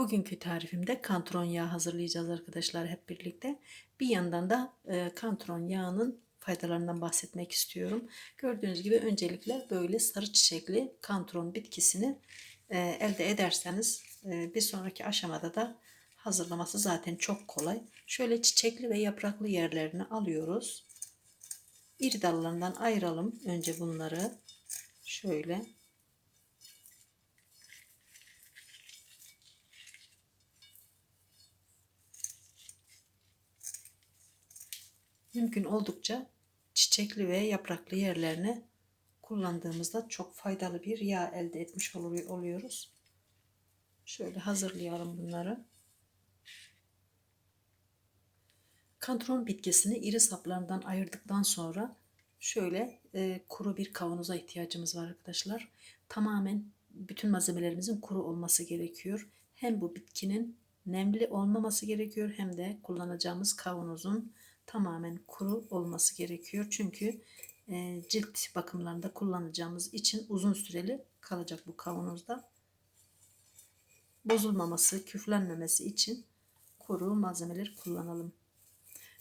Bugünkü tarifimde kantron yağı hazırlayacağız arkadaşlar hep birlikte. Bir yandan da e, kantron yağının faydalarından bahsetmek istiyorum. Gördüğünüz gibi öncelikle böyle sarı çiçekli kantron bitkisini e, elde ederseniz e, bir sonraki aşamada da hazırlaması zaten çok kolay. Şöyle çiçekli ve yapraklı yerlerini alıyoruz. İri dallarından ayıralım önce bunları. Şöyle mümkün oldukça çiçekli ve yapraklı yerlerini kullandığımızda çok faydalı bir yağ elde etmiş oluyoruz. Şöyle hazırlayalım bunları. Kantron bitkisini iri saplarından ayırdıktan sonra şöyle e, kuru bir kavanoza ihtiyacımız var arkadaşlar. Tamamen bütün malzemelerimizin kuru olması gerekiyor. Hem bu bitkinin nemli olmaması gerekiyor hem de kullanacağımız kavanozun tamamen kuru olması gerekiyor. Çünkü e, cilt bakımlarında kullanacağımız için uzun süreli kalacak bu kavanozda. Bozulmaması, küflenmemesi için kuru malzemeler kullanalım.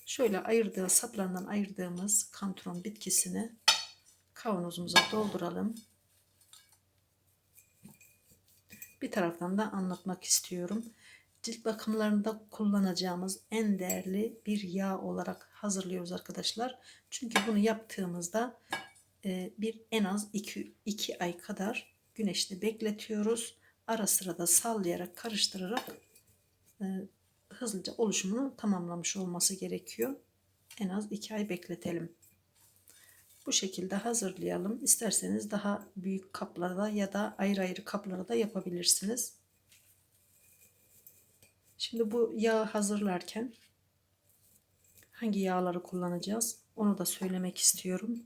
Şöyle ayırdığı saplarından ayırdığımız kantron bitkisini kavanozumuza dolduralım. Bir taraftan da anlatmak istiyorum cilt bakımlarında kullanacağımız en değerli bir yağ olarak hazırlıyoruz arkadaşlar. Çünkü bunu yaptığımızda e, bir en az 2, 2 ay kadar güneşte bekletiyoruz. Ara sıra da sallayarak karıştırarak e, hızlıca oluşumunu tamamlamış olması gerekiyor. En az 2 ay bekletelim. Bu şekilde hazırlayalım. İsterseniz daha büyük kaplarda ya da ayrı ayrı kaplarda yapabilirsiniz. Şimdi bu yağ hazırlarken hangi yağları kullanacağız onu da söylemek istiyorum.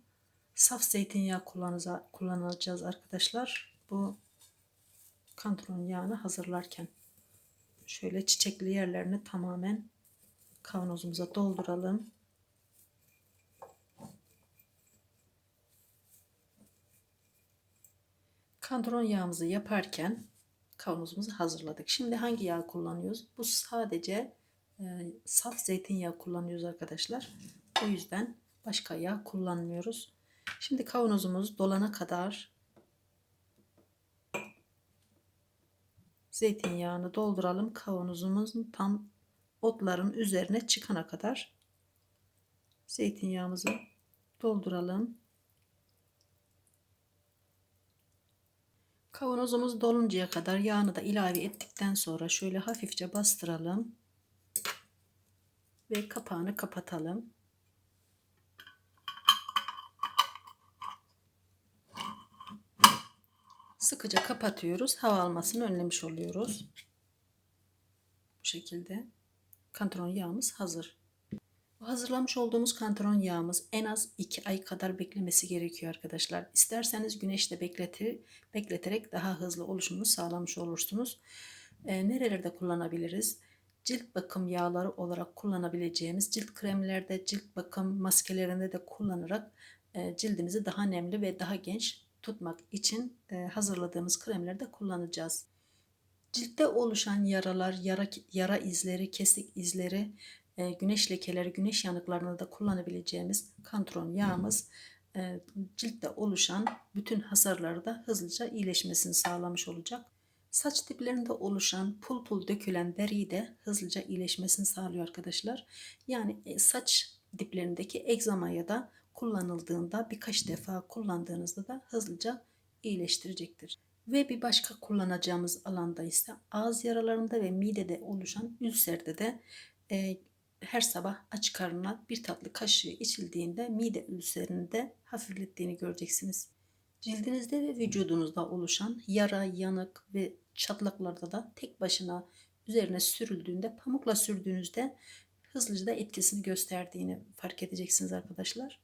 Saf zeytinyağı kullanacağız arkadaşlar. Bu kantron yağını hazırlarken şöyle çiçekli yerlerini tamamen kavanozumuza dolduralım. Kantron yağımızı yaparken kavanozumuzu hazırladık. Şimdi hangi yağ kullanıyoruz? Bu sadece e, saf zeytinyağı kullanıyoruz arkadaşlar. O yüzden başka yağ kullanmıyoruz. Şimdi kavanozumuz dolana kadar zeytinyağını dolduralım. Kavanozumuzun tam otların üzerine çıkana kadar zeytinyağımızı dolduralım. Kavanozumuz doluncaya kadar yağını da ilave ettikten sonra şöyle hafifçe bastıralım. Ve kapağını kapatalım. Sıkıca kapatıyoruz. Hava almasını önlemiş oluyoruz. Bu şekilde kantron yağımız hazır. Hazırlamış olduğumuz kantron yağımız en az 2 ay kadar beklemesi gerekiyor arkadaşlar. İsterseniz güneşte bekletir, bekleterek daha hızlı oluşumunu sağlamış olursunuz. E, nerelerde kullanabiliriz? Cilt bakım yağları olarak kullanabileceğimiz cilt kremlerde, cilt bakım maskelerinde de kullanarak e, cildimizi daha nemli ve daha genç tutmak için e, hazırladığımız kremlerde kullanacağız. Ciltte oluşan yaralar, yara, yara izleri, kesik izleri e, güneş lekeleri, güneş yanıklarını da kullanabileceğimiz kantron yağımız e, ciltte oluşan bütün hasarları da hızlıca iyileşmesini sağlamış olacak. Saç diplerinde oluşan pul pul dökülen deriyi de hızlıca iyileşmesini sağlıyor arkadaşlar. Yani e, saç diplerindeki egzama ya da kullanıldığında birkaç defa kullandığınızda da hızlıca iyileştirecektir. Ve bir başka kullanacağımız alanda ise ağız yaralarında ve midede oluşan ülserde de her sabah aç karnına bir tatlı kaşığı içildiğinde mide ülserini de hafiflettiğini göreceksiniz. Cildinizde ve vücudunuzda oluşan yara, yanık ve çatlaklarda da tek başına üzerine sürüldüğünde, pamukla sürdüğünüzde hızlıca da etkisini gösterdiğini fark edeceksiniz arkadaşlar.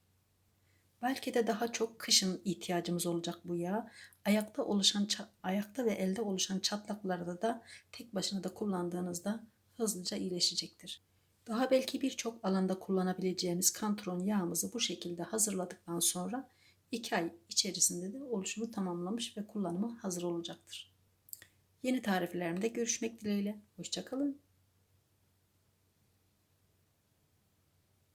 Belki de daha çok kışın ihtiyacımız olacak bu yağ. Ayakta oluşan ayakta ve elde oluşan çatlaklarda da tek başına da kullandığınızda hızlıca iyileşecektir. Daha belki birçok alanda kullanabileceğimiz kantron yağımızı bu şekilde hazırladıktan sonra 2 ay içerisinde de oluşumu tamamlamış ve kullanıma hazır olacaktır. Yeni tariflerimde görüşmek dileğiyle. Hoşçakalın.